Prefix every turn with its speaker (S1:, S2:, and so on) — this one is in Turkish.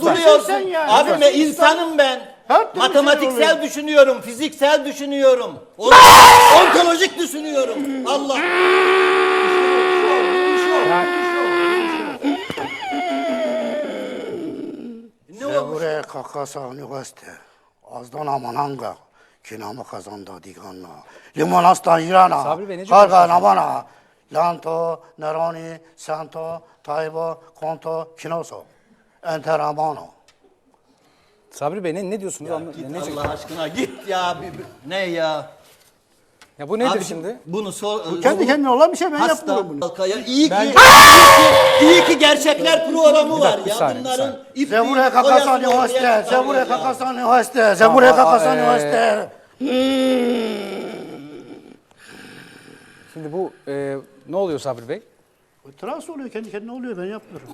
S1: Kurtuluyorsun.
S2: Sen yani.
S1: Abi ben
S2: insan-
S1: insanım ben.
S2: Her şey
S1: Matematiksel düşünüyorum, fiziksel düşünüyorum. Ontolojik düşünüyorum. Allah. Ne olmuş?
S2: Sevure kakasa üniversite. Azdan amananga. Kinama kazanda diganla. Limonasta irana.
S3: Sabri Bey, nece
S2: Karga
S3: konuşuyorsunuz?
S2: namana. Lanto, Neroni, Santo, Taybo, Konto, Kinoso. Enteramano.
S3: Sabri Bey ne, ne diyorsunuz? Anla-
S1: Git
S3: ne-
S1: Allah aşkına git ya. Bir- bir- Ne ya?
S3: Ya bu nedir
S1: Abi
S3: şimdi?
S1: Bunu sor.
S2: Kendi kendine olan bir şey ben
S1: Hasta
S2: yapmıyorum bunu.
S1: halkaya iyi ki,
S3: Ben-
S1: iyi ki, iyi ki gerçekler programı var
S3: bir
S1: ya.
S3: saniye, bir
S1: Bunların ipliğini
S2: Sevure kakasa
S1: koyasın
S2: üniversite.
S1: ortaya
S2: Sevure
S1: çıkarıyor ya.
S2: kakasa üniversite. Sevure
S3: Aa, aa,
S2: kakasa
S3: ee,
S2: üniversite.
S3: Şimdi bu e, ne oluyor Sabri Bey?
S2: Trans oluyor kendi kendine oluyor ben yapmıyorum.